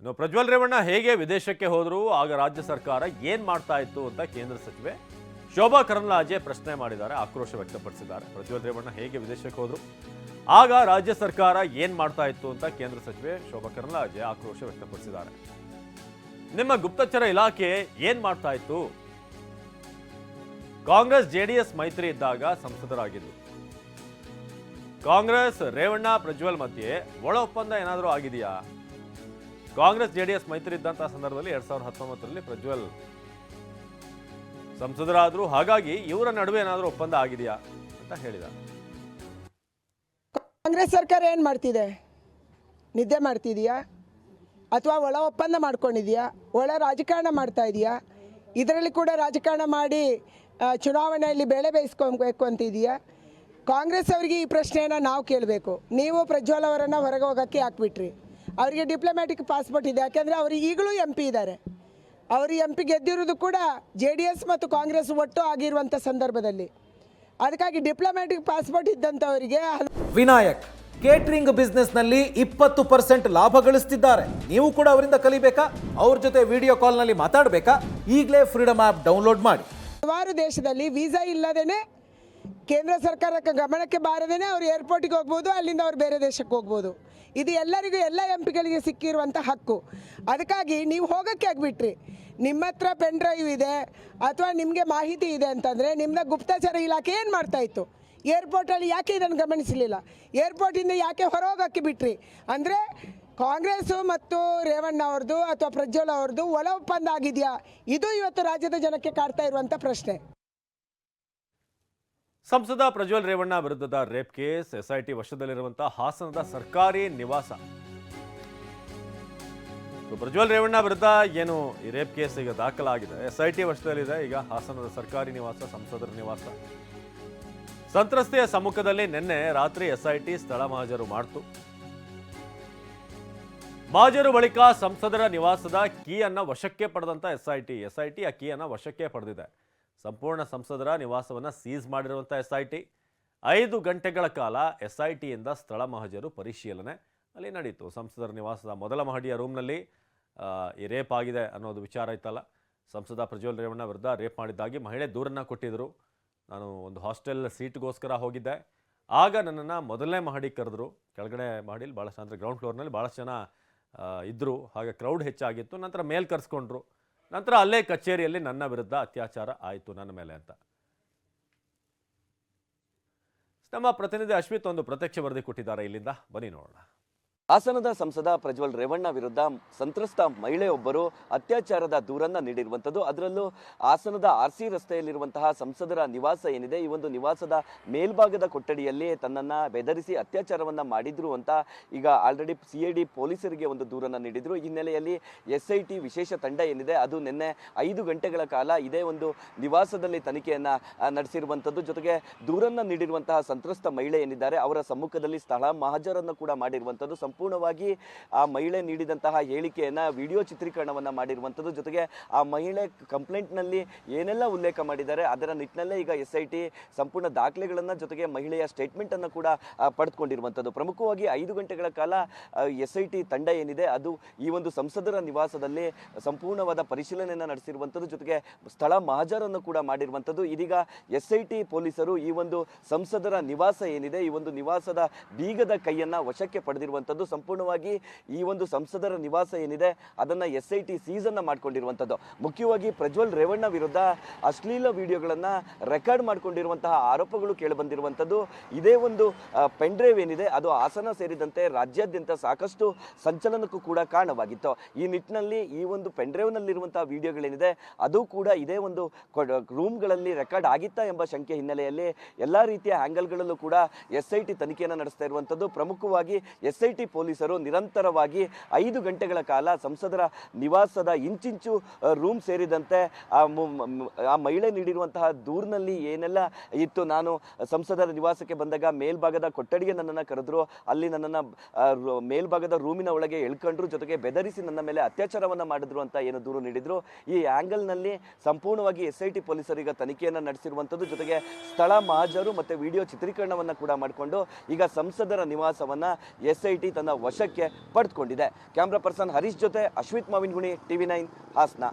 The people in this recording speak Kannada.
ಇನ್ನು ಪ್ರಜ್ವಲ್ ರೇವಣ್ಣ ಹೇಗೆ ವಿದೇಶಕ್ಕೆ ಹೋದ್ರು, ಆಗ ರಾಜ್ಯ ಸರ್ಕಾರ ಏನು ಮಾಡ್ತಾ ಇತ್ತು ಅಂತ ಕೇಂದ್ರ ಸಚಿವೆ ಶೋಭಾ ಕರಂದ್ಲಾಜೆ ಪ್ರಶ್ನೆ ಮಾಡಿದ್ದಾರೆ, ಆಕ್ರೋಶ ವ್ಯಕ್ತಪಡಿಸಿದ್ದಾರೆ. ಪ್ರಜ್ವಲ್ ರೇವಣ್ಣ ಹೇಗೆ ವಿದೇಶಕ್ಕೆ ಹೋದ್ರು, ಆಗ ರಾಜ್ಯ ಸರ್ಕಾರ ಏನು ಮಾಡ್ತಾ ಇತ್ತು ಅಂತ ಕೇಂದ್ರ ಸಚಿವೆ ಶೋಭಾ ಕರಂದ್ಲಾಜೆ ಆಕ್ರೋಶ ವ್ಯಕ್ತಪಡಿಸಿದ್ದಾರೆ. ನಿಮ್ಮ ಗುಪ್ತಚರ ಇಲಾಖೆ ಏನು ಮಾಡ್ತಾ ಇತ್ತು? ಕಾಂಗ್ರೆಸ್ ಜೆಡಿಎಸ್ ಮೈತ್ರಿ ಇದ್ದಾಗ ಸಂಸದರಾಗಿದ್ದು. ಕಾಂಗ್ರೆಸ್, ರೇವಣ್ಣ, ಪ್ರಜ್ವಲ್ ಮಧ್ಯೆ ಒಳ ಒಪ್ಪಂದ ಏನಾದರೂ ಆಗಿದೆಯಾ? ಕಾಂಗ್ರೆಸ್ ಜೆಡಿಎಸ್ ಮೈತ್ರಿ ಇದ್ದಂತಹ ಸಂದರ್ಭದಲ್ಲಿ ಎರಡ್ ಸಾವಿರದ ಹತ್ತೊಂಬತ್ತರಲ್ಲಿ ಪ್ರಜ್ವಲ್ ಸಂಸದರಾದ್ರು. ಹಾಗಾಗಿ ಇವರ ನಡುವೆ ಏನಾದರೂ ಒಪ್ಪಂದ ಆಗಿದೆಯಾ ಅಂತ ಹೇಳಿದ ಕಾಂಗ್ರೆಸ್ ಸರ್ಕಾರ ಏನು ಮಾಡ್ತಿದೆ? ನಿದ್ದೆ ಮಾಡ್ತಿದೆಯಾ? ಅಥವಾ ಒಳ ಒಪ್ಪಂದ ಮಾಡ್ಕೊಂಡಿದೆಯಾ? ಒಳ ರಾಜಕಾರಣ ಮಾಡ್ತಾ ಇದೆಯಾ? ಇದರಲ್ಲಿ ಕೂಡ ರಾಜಕಾರಣ ಮಾಡಿ ಚುನಾವಣೆಯಲ್ಲಿ ಬೆಳೆ ಬೇಯಿಸ್ಕೊಬೇಕು ಅಂತಿದೆಯಾ? ಕಾಂಗ್ರೆಸ್ ಅವರಿಗೆ ಈ ಪ್ರಶ್ನೆಯನ್ನು ನಾವು ಕೇಳಬೇಕು. ನೀವು ಪ್ರಜ್ವಲ್ ಅವರನ್ನು ಹೊರಗೆ ಹೋಗೋಕ್ಕೆ ಹಾಕ್ಬಿಟ್ರಿ ಅವರಿಗೆ ಡಿಪ್ಲೊಮ್ಯಾಟಿಕ್ ಪಾಸ್ಪೋರ್ಟ್ ಇದೆ. ಯಾಕೆಂದರೆ ಅವರು ಈಗಲೂ ಎಂ ಪಿ ಇದ್ದಾರೆ. ಅವರು ಎಂ ಪಿ ಗೆದ್ದಿರೋದು ಕೂಡ ಜೆ ಡಿ ಎಸ್ ಮತ್ತು ಕಾಂಗ್ರೆಸ್ ಒಟ್ಟು ಆಗಿರುವಂಥ ಸಂದರ್ಭದಲ್ಲಿ. ಅದಕ್ಕಾಗಿ ಡಿಪ್ಲೊಮ್ಯಾಟಿಕ್ ಪಾಸ್ಪೋರ್ಟ್ ಇದ್ದಂಥವರಿಗೆ ವಿನಾಯಕ್ ಕೇಟರಿಂಗ್ ಬಿಸ್ನೆಸ್ನಲ್ಲಿ ಇಪ್ಪತ್ತು ಪರ್ಸೆಂಟ್ ಲಾಭ ಗಳಿಸ್ತಿದ್ದಾರೆ. ನೀವು ಕೂಡ ಅವರಿಂದ ಕಲಿಬೇಕಾ? ಅವ್ರ ಜೊತೆ ವಿಡಿಯೋ ಕಾಲ್ನಲ್ಲಿ ಮಾತಾಡಬೇಕಾ? ಈಗಲೇ ಫ್ರೀಡಮ್ ಆ್ಯಪ್ ಡೌನ್ಲೋಡ್ ಮಾಡಿ. ಹಲವಾರು ದೇಶದಲ್ಲಿ ವೀಸಾ ಇಲ್ಲದೇನೆ ಕೇಂದ್ರ ಸರ್ಕಾರಕ್ಕೆ ಗಮನಕ್ಕೆ ಬಾರದೇನೆ ಅವರು ಏರ್ಪೋರ್ಟಿಗೆ ಹೋಗ್ಬೋದು, ಅಲ್ಲಿಂದ ಅವ್ರು ಬೇರೆ ದೇಶಕ್ಕೆ ಹೋಗ್ಬೋದು. ಇದು ಎಲ್ಲರಿಗೂ, ಎಲ್ಲ ಎಂ ಪಿಗಳಿಗೆ ಸಿಕ್ಕಿರುವಂಥ ಹಕ್ಕು. ಅದಕ್ಕಾಗಿ ನೀವು ಹೋಗೋಕ್ಕೆ ಆಗಿಬಿಟ್ರಿ. ನಿಮ್ಮ ಹತ್ರ ಪೆನ್ ಡ್ರೈವ್ ಇದೆ, ಅಥವಾ ನಿಮಗೆ ಮಾಹಿತಿ ಇದೆ ಅಂತಂದರೆ ನಿಮ್ಮನ್ನ ಗುಪ್ತಚರ ಇಲಾಖೆ ಏನು ಮಾಡ್ತಾ ಇತ್ತು? ಏರ್ಪೋರ್ಟಲ್ಲಿ ಯಾಕೆ ಇದನ್ನು ಗಮನಿಸಲಿಲ್ಲ? ಏರ್ಪೋರ್ಟಿಂದ ಯಾಕೆ ಹೊರಹೋಗೋಕ್ಕೆ ಬಿಟ್ರಿ? ಅಂದರೆ ಕಾಂಗ್ರೆಸ್ಸು ಮತ್ತು ರೇವಣ್ಣ ಅವ್ರದ್ದು ಅಥವಾ ಪ್ರಜ್ವಲ್ ಅವ್ರದ್ದು ಒಳ ಒಪ್ಪಂದ ಆಗಿದೆಯಾ? ಇದು ಇವತ್ತು ರಾಜ್ಯದ ಜನಕ್ಕೆ ಕಾಡ್ತಾ ಇರುವಂಥ ಪ್ರಶ್ನೆ. ಸಂಸದ ಪ್ರಜ್ವಲ್ ರೇವಣ್ಣ ವಿರುದ್ಧದ ರೇಪ್ ಕೇಸ್, ಎಸ್ಐಟಿ ವಶದಲ್ಲಿರುವಂತಹ ಹಾಸನದ ಸರ್ಕಾರಿ ನಿವಾಸ. ಪ್ರಜ್ವಲ್ ರೇವಣ್ಣ ವಿರುದ್ಧ ಏನು ಈ ರೇಪ್ ಕೇಸ್ ಈಗ ದಾಖಲಾಗಿದೆ? ಎಸ್ಐಟಿ ವಶದಲ್ಲಿದೆ, ಈಗ ಹಾಸನದ ಸರ್ಕಾರಿ ನಿವಾಸ, ಸಂಸದರ ನಿವಾಸ. ಸಂತ್ರಸ್ತೆಯ ಸಮ್ಮುಖದಲ್ಲಿ ನಿನ್ನೆ ರಾತ್ರಿ ಎಸ್ಐಟಿ ಸ್ಥಳ ಮಹಾಜರು ಮಾಡ್ತು. ಮಹಾಜರು ಬಳಿಕ ಸಂಸದರ ನಿವಾಸದ ಕೀಯನ್ನ ವಶಕ್ಕೆ ಪಡೆದಂತ ಎಸ್ಐಟಿ ಎಸ್ಐಟಿ ಆ ಕೀಯನ್ನ ವಶಕ್ಕೆ ಪಡೆದಿದೆ. ಸಂಪೂರ್ಣ ಸಂಸದರ ನಿವಾಸವನ್ನು ಸೀಸ್ ಮಾಡಿರುವಂಥ ಎಸ್ಐಟಿ ಐದು ಗಂಟೆಗಳ ಕಾಲ ಎಸ್ಐಟಿಯಿಂದ ಸ್ಥಳ ಮಹಜರು ಪರಿಶೀಲನೆ ಅಲ್ಲಿ ನಡೆಯಿತು ಸಂಸದರ ನಿವಾಸದ ಮೊದಲ ಮಹಡಿಯ ರೂಮ್ನಲ್ಲಿ ಈ ರೇಪ್ ಆಗಿದೆ ಅನ್ನೋದು ವಿಚಾರ ಇತ್ತಲ್ಲ ಸಂಸದ ಪ್ರಜ್ವಲ್ ರೇವಣ್ಣ ವಿರುದ್ಧ ರೇಪ್ ಮಾಡಿದ್ದಾಗಿ ಮಹಿಳೆ ದೂರನ್ನ ಕೊಟ್ಟಿದ್ರು. ನಾನು ಒಂದು ಹಾಸ್ಟೆಲ್ ಸೀಟ್ಗೋಸ್ಕರ ಹೋಗಿದ್ದೆ. ಆಗ ನನ್ನನ್ನು ಮೊದಲನೇ ಮಹಡಿ ಕರೆದ್ರು. ಕೆಳಗಡೆ ಮಹಡಿಲಿ ಭಾಳಷ್ಟು ಅಂದರೆ ಗ್ರೌಂಡ್ ಫ್ಲೋರ್ನಲ್ಲಿ ಭಾಳಷ್ಟು ಜನ ಇದ್ದರು ಹಾಗೆ ಕ್ರೌಡ್ ಹೆಚ್ಚಾಗಿತ್ತು. ನಂತರ ಮೇಲ್ ಕರೆಸ್ಕೊಂಡ್ರು. ನಂತರ ಅಲ್ಲೇ ಕಚೇರಿಯಲ್ಲಿ ನನ್ನ ವಿರುದ್ಧ ಅತ್ಯಾಚಾರ ಆಯಿತು ನನ್ನ ಮೇಲೆ ಅಂತ. ನಮ್ಮ ಪ್ರತಿನಿಧಿ ಅಶ್ವಿತ್ ಒಂದು ಪ್ರತ್ಯಕ್ಷ ವರದಿ ಕೊಟ್ಟಿದ್ದಾರೆ ಇಲ್ಲಿಂದ ಬನ್ನಿ ನೋಡೋಣ. ಹಾಸನದ ಸಂಸದ ಪ್ರಜ್ವಲ್ ರೇವಣ್ಣ ವಿರುದ್ಧ ಸಂತ್ರಸ್ತ ಮಹಿಳೆಯೊಬ್ಬರು ಅತ್ಯಾಚಾರದ ದೂರನ್ನ ನೀಡಿರುವಂಥದ್ದು. ಅದರಲ್ಲೂ ಹಾಸನದ ಆರ್ ಸಿ ರಸ್ತೆಯಲ್ಲಿರುವಂತಹ ಸಂಸದರ ನಿವಾಸ ಏನಿದೆ, ಈ ಒಂದು ನಿವಾಸದ ಮೇಲ್ಭಾಗದ ಕೊಠಡಿಯಲ್ಲಿ ತನ್ನನ್ನು ಬೆದರಿಸಿ ಅತ್ಯಾಚಾರವನ್ನು ಮಾಡಿದ್ರು ಅಂತ ಈಗ ಆಲ್ರೆಡಿ ಸಿ ಐ ಡಿ ಪೊಲೀಸರಿಗೆ ಒಂದು ದೂರನ್ನು ನೀಡಿದ್ರು. ಈ ಹಿನ್ನೆಲೆಯಲ್ಲಿ ಎಸ್ ಐ ಟಿ ವಿಶೇಷ ತಂಡ ಏನಿದೆ, ಅದು ನಿನ್ನೆ ಐದು ಗಂಟೆಗಳ ಕಾಲ ಇದೇ ಒಂದು ನಿವಾಸದಲ್ಲಿ ತನಿಖೆಯನ್ನು ನಡೆಸಿರುವಂಥದ್ದು. ಜೊತೆಗೆ ದೂರನ್ನು ನೀಡಿರುವಂತಹ ಸಂತ್ರಸ್ತ ಮಹಿಳೆ ಏನಿದ್ದಾರೆ, ಅವರ ಸಮ್ಮುಖದಲ್ಲಿ ಸ್ಥಳ, ಮಹಜರನ್ನು ಕೂಡ ಮಾಡಿರುವಂಥದ್ದು. ಸಂಪೂರ್ಣವಾಗಿ ಆ ಮಹಿಳೆ ನೀಡಿದಂತಹ ಹೇಳಿಕೆಯನ್ನ ವಿಡಿಯೋ ಚಿತ್ರೀಕರಣವನ್ನ ಮಾಡಿರುವಂಥದ್ದು ಜೊತೆಗೆ ಆ ಮಹಿಳೆ ಕಂಪ್ಲೇಂಟ್ನಲ್ಲಿ ಏನೆಲ್ಲ ಉಲ್ಲೇಖ ಮಾಡಿದ್ದಾರೆ, ಅದರ ನಿಟ್ಟಿನಲ್ಲೇ ಈಗ ಎಸ್ ಐ ಟಿ ಸಂಪೂರ್ಣ ದಾಖಲೆಗಳನ್ನ ಜೊತೆಗೆ ಮಹಿಳೆಯ ಸ್ಟೇಟ್ಮೆಂಟ್ ಅನ್ನು ಕೂಡ ಪಡೆದುಕೊಂಡಿರುವಂಥದ್ದು ಪ್ರಮುಖವಾಗಿ ಐದು ಗಂಟೆಗಳ ಕಾಲ ಎಸ್ ಐ ಟಿ ತಂಡ ಏನಿದೆ, ಅದು ಈ ಒಂದು ಸಂಸದರ ನಿವಾಸದಲ್ಲಿ ಸಂಪೂರ್ಣವಾದ ಪರಿಶೀಲನೆಯನ್ನ ನಡೆಸಿರುವಂಥದ್ದು ಜೊತೆಗೆ ಸ್ಥಳ ಮಹಾಜರನ್ನು ಕೂಡ ಮಾಡಿರುವಂಥದ್ದು ಇದೀಗ ಎಸ್ ಐ ಟಿ ಪೊಲೀಸರು ಈ ಒಂದು ಸಂಸದರ ನಿವಾಸ ಏನಿದೆ, ಈ ಒಂದು ನಿವಾಸದ ಬೀಗದ ಕೈಯನ್ನ ವಶಕ್ಕೆ ಪಡೆದಿರುವಂಥದ್ದು ಸಂಪೂರ್ಣವಾಗಿ ಈ ಒಂದು ಸಂಸದರ ನಿವಾಸ ಏನಿದೆ, ಅದನ್ನ ಎಸ್ ಐ ಟಿ ಸೀಸನ್ನ ಮಾಡಿಕೊಂಡಿರುವಂಥದ್ದು ಮುಖ್ಯವಾಗಿ ಪ್ರಜ್ವಲ್ ರೇವಣ್ಣ ವಿರುದ್ಧ ಅಶ್ಲೀಲ ವಿಡಿಯೋಗಳನ್ನು ರೆಕಾರ್ಡ್ ಮಾಡ್ಕೊಂಡಿರುವಂತಹ ಆರೋಪಗಳು ಕೇಳಿಬಂದಿರುವಂಥದ್ದು ಇದೇ ಒಂದು ಪೆನ್ ಡ್ರೈವ್ ಏನಿದೆ, ಅದು ಹಾಸನ ಸೇರಿದಂತೆ ರಾಜ್ಯಾದ್ಯಂತ ಸಾಕಷ್ಟು ಸಂಚಲನಕ್ಕೂ ಕೂಡ ಕಾರಣವಾಗಿತ್ತು. ಈ ನಿಟ್ಟಿನಲ್ಲಿ ಈ ಒಂದು ಪೆನ್ ಡ್ರೈವ್ನಲ್ಲಿರುವಂತಹ ವಿಡಿಯೋಗಳೇನಿದೆ, ಅದು ಕೂಡ ಇದೇ ಒಂದು ರೂಮ್ಗಳಲ್ಲಿ ರೆಕಾರ್ಡ್ ಆಗಿತ್ತಾ ಎಂಬ ಶಂಕೆ ಹಿನ್ನೆಲೆಯಲ್ಲಿ ಎಲ್ಲ ರೀತಿಯ ಆ್ಯಂಗಲ್ಗಳಲ್ಲೂ ಕೂಡ ಎಸ್ ಐ ಟಿ ತನಿಖೆಯನ್ನು ನಡೆಸ್ತಾ ಇರುವಂಥದ್ದು ಪ್ರಮುಖವಾಗಿ ಎಸ್ ಐ ಟಿ ಪೊಲೀಸರು ನಿರಂತರವಾಗಿ ಐದು ಗಂಟೆಗಳ ಕಾಲ ಸಂಸದರ ನಿವಾಸದ ಇಂಚಿಂಚು ರೂಮ್ ಸೇರಿದಂತೆ ಆ ಮಹಿಳೆ ನೀಡಿರುವಂತಹ ದೂರಿನಲ್ಲಿ ಏನೆಲ್ಲ ಇತ್ತು? ನಾನು ಸಂಸದರ ನಿವಾಸಕ್ಕೆ ಬಂದಾಗ ಮೇಲ್ಭಾಗದ ಕೊಠಡಿಗೆ ನನ್ನನ್ನು ಕರೆದ್ರು. ಅಲ್ಲಿ ನನ್ನನ್ನು ಮೇಲ್ಭಾಗದ ರೂಮಿನ ಒಳಗೆ ಎಳ್ಕೊಂಡ್ರು. ಜೊತೆಗೆ ಬೆದರಿಸಿ ನನ್ನ ಮೇಲೆ ಅತ್ಯಾಚಾರವನ್ನು ಮಾಡಿದ್ರು ಅಂತ ಏನು ದೂರು ನೀಡಿದ್ರು. ಈ ಆ್ಯಂಗಲ್ನಲ್ಲಿ ಸಂಪೂರ್ಣವಾಗಿ ಎಸ್ ಐ ಟಿ ಪೊಲೀಸರು ಈಗ ತನಿಖೆಯನ್ನು ನಡೆಸಿರುವಂಥದ್ದು ಜೊತೆಗೆ ಸ್ಥಳ ಮಹಾಜರು ಮತ್ತು ವಿಡಿಯೋ ಚಿತ್ರೀಕರಣವನ್ನು ಕೂಡ ಮಾಡಿಕೊಂಡು ಈಗ ಸಂಸದರ ನಿವಾಸವನ್ನು ಎಸ್ ಐ ಟಿ ತನ್ನ ವಶಕ್ಕೆ ಪಡೆದುಕೊಂಡಿದೆ. ಕ್ಯಾಮ್ರಾ ಪರ್ಸನ್ ಹರೀಶ್ ಜೊತೆ ಅಶ್ವಿತ್ ಮಾವಿನಗುಣಿ ಟಿವಿ ನೈನ್ ಹಾಸನ.